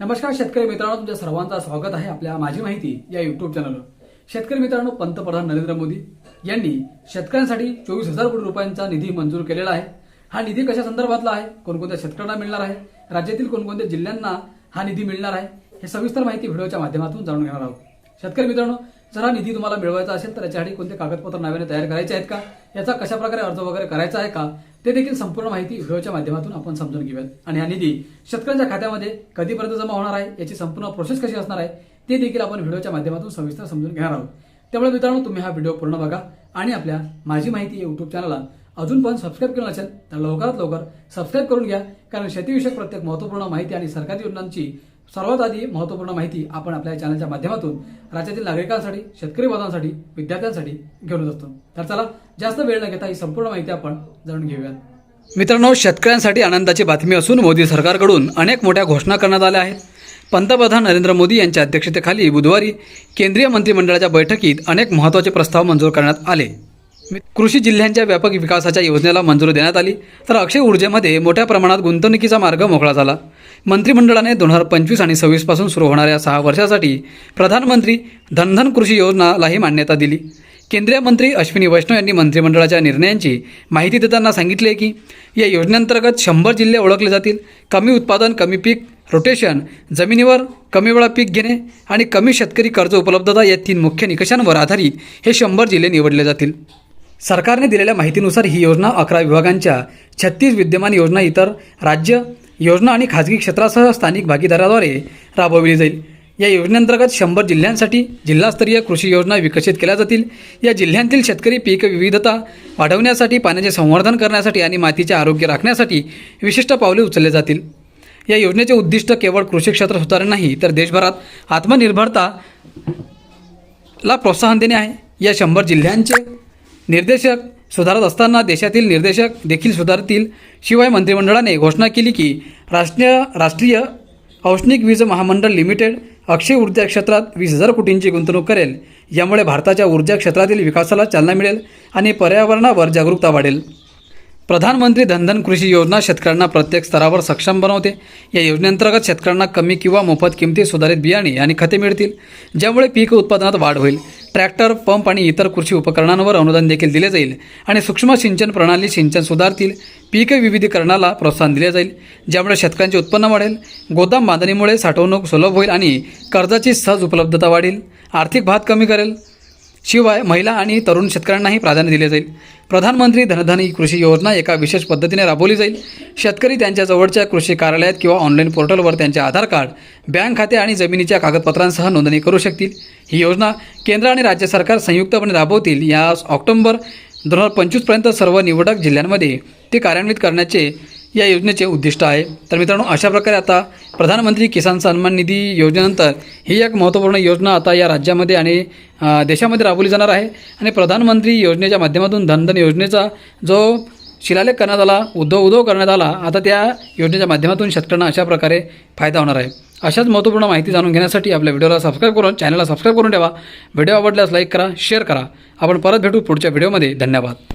नमस्कार शेतकरी मित्रांनो तुमच्या सर्वांचं स्वागत आहे आपल्या माझी माहिती या युट्यूब चॅनलवर शेतकरी मित्रांनो पंतप्रधान नरेंद्र मोदी यांनी शेतकऱ्यांसाठी चोवीस हजार कोटी रुपयांचा निधी मंजूर केलेला आहे. हा निधी कशा संदर्भातला आहे? कोणकोणत्या शेतकऱ्यांना मिळणार आहे? राज्यातील कोणकोणत्या जिल्ह्यांना हा निधी मिळणार आहे? हे सविस्तर माहिती व्हिडिओच्या माध्यमातून जाणून घेणार आहोत. शेतकरी मित्रांनो जर हा निधी तुम्हाला मिळवायचा असेल तर याच्यासाठी कोणते कागदपत्र नव्याने तयार करायचे आहेत का? याचा कशाप्रकारे अर्ज वगैरे करायचा आहे का? ते देखील संपूर्ण माहिती व्हिडिओच्या माध्यमातून आपण समजून घेऊयात. आणि हा निधी शेतकऱ्यांच्या खात्यामध्ये कधीपर्यंत जमा होणार आहे याची संपूर्ण प्रोसेस कशी असणार आहे ते देखील आपण व्हिडिओच्या माध्यमातून सविस्तर समजून घेणार आहोत. त्यामुळे मित्रांनो तुम्ही हा व्हिडिओ पूर्ण बघा आणि आपल्या माझी माहिती युट्यूब चॅनलला अजून पण सबस्क्राईब केलं नसेल तर लवकरात लवकर सबस्क्राईब करून घ्या कारण शेतीविषयक प्रत्येक महत्त्वपूर्ण माहिती आणि सरकारी योजनांची सर्वात आधी महत्त्वपूर्ण माहिती आपण आपल्या चॅनलच्या माध्यमातून राज्यातील नागरिकांसाठी शेतकरी बांधवांसाठी विद्यार्थ्यांसाठी घेऊन असतो. तर चला जास्त वेळ न घेता ही संपूर्ण माहिती आपण जाणून घेऊयात. मित्रांनो शेतकऱ्यांसाठी आनंदाची बातमी असून मोदी सरकारकडून अनेक मोठ्या घोषणा करण्यात आल्या आहेत. पंतप्रधान नरेंद्र मोदी यांच्या अध्यक्षतेखाली बुधवारी केंद्रीय मंत्रिमंडळाच्या बैठकीत अनेक महत्त्वाचे प्रस्ताव मंजूर करण्यात आले. कृषी जिल्ह्यांच्या व्यापक विकासाच्या योजनेला मंजुरी देण्यात आली. तर अक्षय ऊर्जेमध्ये मोठ्या प्रमाणात गुंतवणुकीचा मार्ग मोकळा झाला. मंत्रिमंडळाने दोन हजार पंचवीस आणि सव्वीसपासून सुरू होणाऱ्या सहा वर्षासाठी प्रधानमंत्री धनधन कृषी योजनालाही मान्यता दिली. केंद्रीय मंत्री अश्विनी वैष्णव यांनी मंत्रिमंडळाच्या निर्णयांची माहिती देताना सांगितले की या योजनेअंतर्गत शंभर जिल्हे ओळखले जातील. कमी उत्पादन कमी पीक रोटेशन जमिनीवर कमी वेळा पीक घेणे आणि कमी शेतकरी कर्ज उपलब्धता या तीन मुख्य निकषांवर आधारित हे शंभर जिल्हे निवडले जातील. सरकारने दिलेल्या माहितीनुसार ही योजना अकरा विभागांच्या छत्तीस विद्यमान योजना इतर राज्य योजना आणि खाजगी क्षेत्रासह स्थानिक भागीदाराद्वारे राबवली जाईल. या योजनेअंतर्गत शंभर जिल्ह्यांसाठी जिल्हास्तरीय कृषी योजना विकसित केल्या जातील. या जिल्ह्यांतील शेतकरी पीक विविधता वाढवण्यासाठी पाण्याचे संवर्धन करण्यासाठी आणि मातीचे आरोग्य राखण्यासाठी विशिष्ट पावले उचलले जातील. या योजनेचे उद्दिष्ट केवळ कृषी क्षेत्र सुधारणे नाही तर देशभरात आत्मनिर्भरता ला प्रोत्साहन देणे आहे. या शंभर जिल्ह्यांचे निर्देशक सुधारत असताना देशातील निर्देशक देखील सुधारतील. शिवाय मंत्रिमंडळाने घोषणा केली की राष्ट्रीय राष्ट्रीय औष्णिक वीज महामंडळ लिमिटेड अक्षय ऊर्जा क्षेत्रात वीस हजार कोटींची गुंतवणूक करेल. यामुळे भारताच्या ऊर्जा क्षेत्रातील विकासाला चालना मिळेल आणि पर्यावरणावर जागरूकता वाढेल. प्रधानमंत्री धनधन कृषी योजना शेतकऱ्यांना प्रत्येक स्तरावर सक्षम बनवते. या योजनेअंतर्गत शेतकऱ्यांना कमी किंवा मोफत किमती सुधारित बियाणे आणि खते मिळतील ज्यामुळे पीक उत्पादनात वाढ होईल. ट्रॅक्टर पंप आणि इतर कृषी उपकरणांवर अनुदान देखील दिले जाईल आणि सूक्ष्म सिंचन प्रणाली सिंचन सुधारतील. पीक विविधीकरणाला प्रोत्साहन दिले जाईल ज्यामुळे शेतकऱ्यांचे उत्पन्न वाढेल. गोदाम बांधणीमुळे साठवणूक सुलभ होईल आणि कर्जाची सहज उपलब्धता वाढेल. आर्थिक भात कमी करेल. शिवाय महिला आणि तरुण शेतकऱ्यांनाही प्राधान्य दिले जाईल. प्रधानमंत्री धनधन ही कृषी योजना एका विशेष पद्धतीने राबवली जाईल. शेतकरी त्यांच्या जवळच्या कृषी कार्यालयात किंवा ऑनलाईन पोर्टलवर त्यांचे आधार कार्ड बँक खाते आणि जमिनीच्या कागदपत्रांसह नोंदणी करू शकतील. ही योजना केंद्र आणि राज्य सरकार संयुक्तपणे राबवतील. या ऑक्टोबर दोन हजार पंचवीसपर्यंत सर्व निवडक जिल्ह्यांमध्ये ते कार्यान्वित करण्याचे या योजनेचे उद्दिष्ट आहे. तर मित्रांनो अशा प्रकारे आता प्रधानमंत्री किसान सन्मान निधी योजनेनंतर ही एक महत्त्वपूर्ण योजना आता या राज्यामध्ये आणि देशामध्ये राबवली जाणार आहे. आणि प्रधानमंत्री योजनेच्या माध्यमातून धनधन योजनेचा जो शिलालेख करण्यात आला उद्धव उद्धव करण्यात आला आता त्या योजनेच्या माध्यमातून शेतकऱ्यांना अशा प्रकारे फायदा होणार आहे. अशाच महत्त्वपूर्ण माहिती जाणून घेण्यासाठी आपल्या व्हिडिओला सबस्क्राईब करून चॅनलला सबस्क्राईब करून ठेवा. व्हिडिओ आवडल्यास लाईक करा शेअर करा. आपण परत भेटू पुढच्या व्हिडिओमध्ये. धन्यवाद.